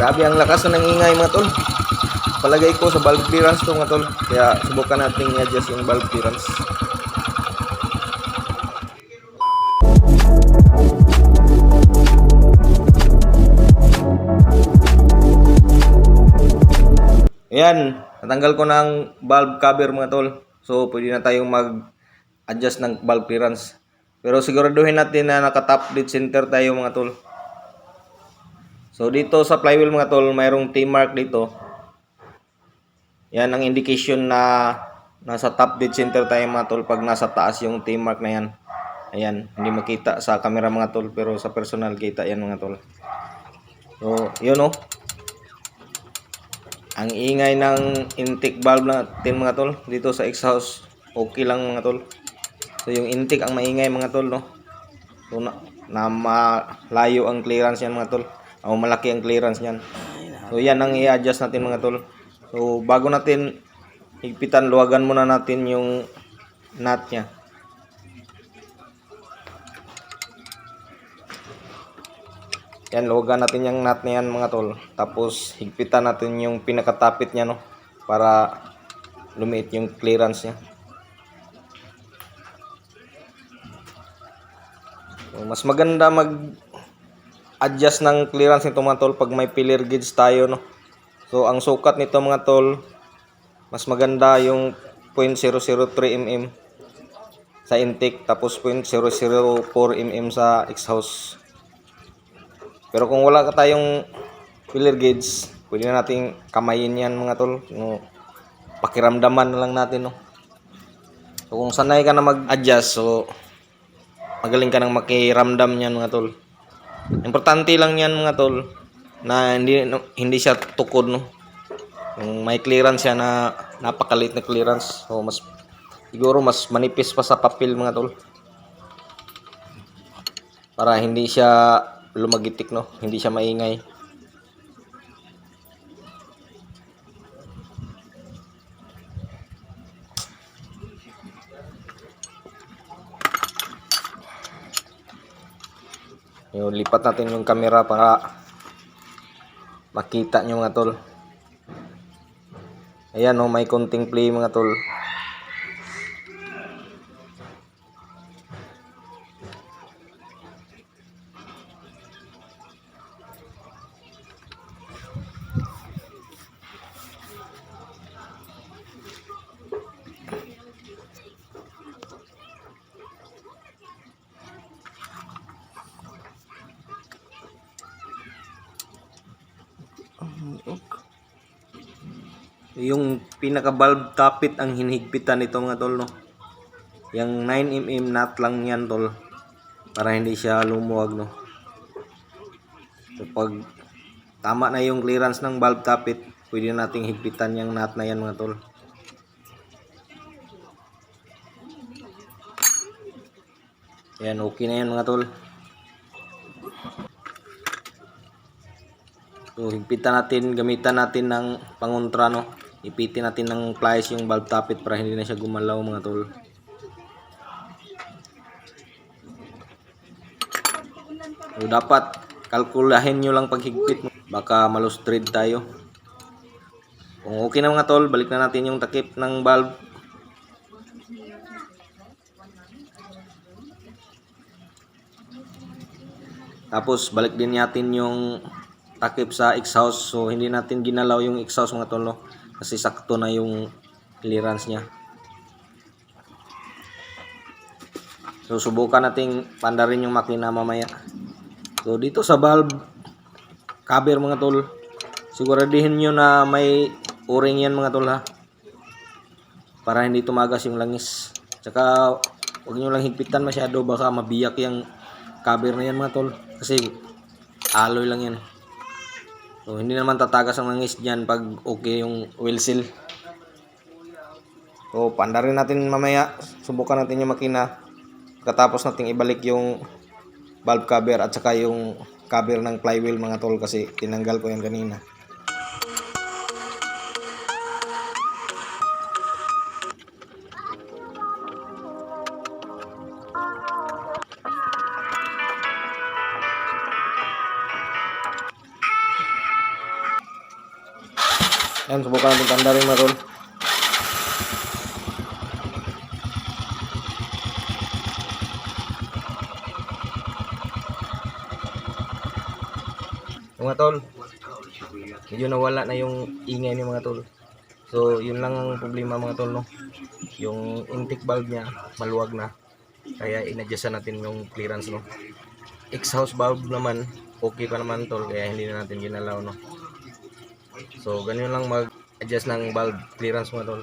Grabe ang lakas ng ingay mga tol. Palagay ko sa valve clearance to mga tol. Kaya subukan natin i-adjust yung valve clearance. Ayan, natanggal ko ng valve cover mga tol. So, pwede na tayong mag-adjust ng valve clearance. Pero siguraduhin natin na naka-top dead center tayo mga tol. So, dito sa flywheel mga tol, mayroong T-mark dito. Yan ang indication na nasa top dead center tayo mga tol pag nasa taas yung T-mark na yan. Ayan, hindi makita sa camera mga tol pero sa personal kita yan mga tol. So, yun oh. Ang ingay ng intake valve natin mga tol dito sa exhaust okay lang mga tol. So yung intake ang maingay mga tol no. So na, na malayo ang clearance yan mga tol. O malaki ang clearance niyan. So yan ang i-adjust natin mga tol. So bago natin higpitan luwagan muna natin yung nut niya. Yan, luwagan natin yung nut na yan mga tol. Tapos, higpitan natin yung pinakatapit niya, no? Para lumiit yung clearance niya. So, mas maganda mag adjust ng clearance nito mga tol pag may pillar gauge tayo, no? So, ang sukat nito mga tol, mas maganda yung 0.003 mm sa intake tapos 0.004 mm sa exhaust. Pero kung wala ka tayong filler gauge, pwede na nating kamayin yan mga tol. No, pakiramdaman na lang natin. No? So kung sanay ka na mag-adjust, so magaling ka nang makiramdam yan mga tol. Importante lang yan mga tol na hindi hindi siya tukod no. Yung may clearance siya na napakalit na clearance. So mas siguro mas manipis pa sa papel mga tol. Para hindi siya lumagitik no hindi siya maingay yung lipat natin yung camera para makita nyo mga tol. Ayan no may konting play mga tol yung pinaka valve tapit ang hinihigpitan nito mga tol no? Yung 9mm nut lang yan tol. Para hindi siya lumuwag no? So pag tama na yung clearance ng valve tapit pwede na nating higpitan yung nut na yan mga tol. Yan okay na yan mga tol. So, higpitan natin, gamitan natin ng pangontra, no? Ipitin natin ng pliers yung valve tappet para hindi na siya gumalaw, mga tol. So, dapat kalkulahin nyo lang paghigpit. Baka malustrid tayo. Kung okay na mga tol, balik na natin yung takip ng valve. Tapos, balik din natin yung takip sa exhaust so hindi natin ginalaw yung exhaust mga tol no? Kasi sakto na yung clearance niya. So subukan nating pandarin yung makina mamaya. So dito sa valve cover mga tol. Siguradihin nyo na may o-ring yan mga tol ha? Para hindi tumagas yung langis. Tsaka huwag nyo lang higpitan masyado. Baka mabiyak yung cover na yan mga tol. Kasi alloy lang yan So, hindi naman tatagas ang langis dyan pag okay yung wheel seal. So, pandarin natin mamaya. Subukan natin yung makina. Katapos natin ibalik yung valve cover at saka yung cover ng flywheel mga tol kasi tinanggal ko yan kanina. Yan, subukan natin tanda rin tol. Yung mga tol, medyo nawala na yung ingay ni mga tol. So, yun lang ang problema mga tol, no? Yung intake valve niya, maluwag na. Kaya inadjustan natin yung clearance, no? Exhaust valve naman, okay pa naman tol, kaya hindi na natin ginalaw, no? So, ganyan lang mag-adjust ng valve clearance mga tol.